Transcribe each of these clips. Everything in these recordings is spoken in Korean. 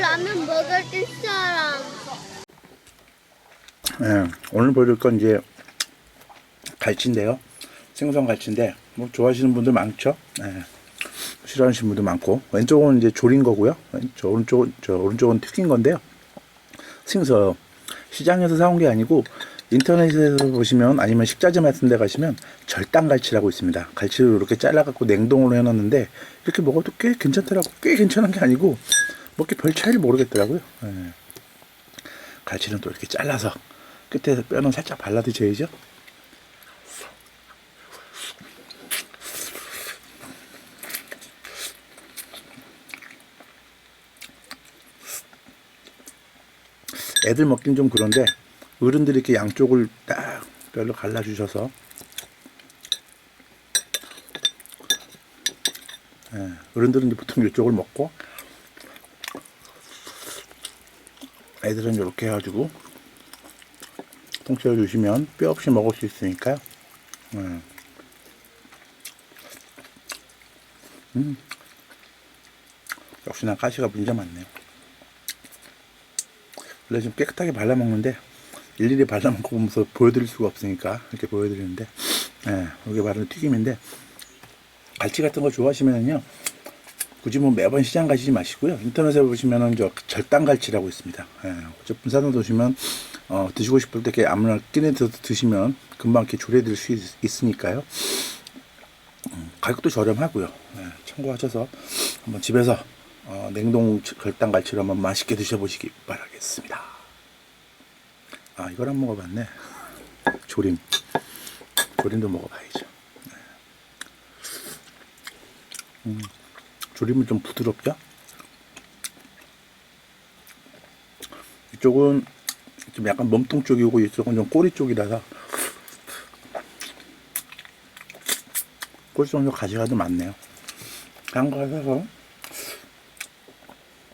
라면 먹을 사람. 예, 오늘 보여줄 건 이제 갈치인데요. 생선 갈치인데 뭐 좋아하시는 분들 많죠. 예, 싫어하시는 분들 많고 왼쪽은 이제 조린 거고요. 저 오른쪽은 저 오른쪽은 튀긴 건데요. 생선 시장에서 사온 게 아니고 인터넷에서 보시면 아니면 식자재 같은 데 가시면 절단 갈치라고 있습니다. 갈치를 이렇게 잘라갖고 냉동으로 해놨는데 이렇게 먹어도 꽤 괜찮더라고. 꽤 괜찮은 게 아니고 먹기 별 차이를 모르겠더라고요. 예. 갈치는 또 이렇게 잘라서 끝에서 뼈는 살짝 발라 드셔야죠. 애들 먹긴 좀 그런데 어른들이 이렇게 양쪽을 딱 뼈를 갈라 주셔서 예, 어른들은 보통 이쪽을 먹고 애들은 이렇게 해가지고 통째로 주시면 뼈 없이 먹을 수 있으니까요. 음. 음. 역시나 가시가 문제 많네요. 원래 좀 깨끗하게 발라먹는데 일일이 발라먹으면서 보여드릴 수가 없으니까 이렇게 보여드리는데 예, 이게 바로 튀김인데 갈치 같은 거 좋아하시면요 굳이 뭐 매번 시장 가시지 마시고요 인터넷에 보시면은 저 절단 갈치라고 있습니다 예, 저 분산을 도시면 어, 드시고 싶을 때 이렇게 아무나 끼내서 드시면 금방 이렇게 조리해드릴 수 있, 으니까요 음, 가격도 저렴하고요 예, 참고하셔서 한번 집에서 어, 냉동 절단 갈치를 한번 맛있게 드셔보시기 바라겠습니다. 아 이걸 안 먹어봤네. 조림. 조림도 먹어봐야죠. 네. 음, 조림은 좀 부드럽죠? 이쪽은 좀 약간 몸통 쪽이고 이쪽은 좀 꼬리 쪽이라서 꼬리 쪽은 가지가도 많네요. 한가해서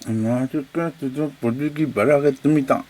맛있게 드셔보시기 바라겠습니다.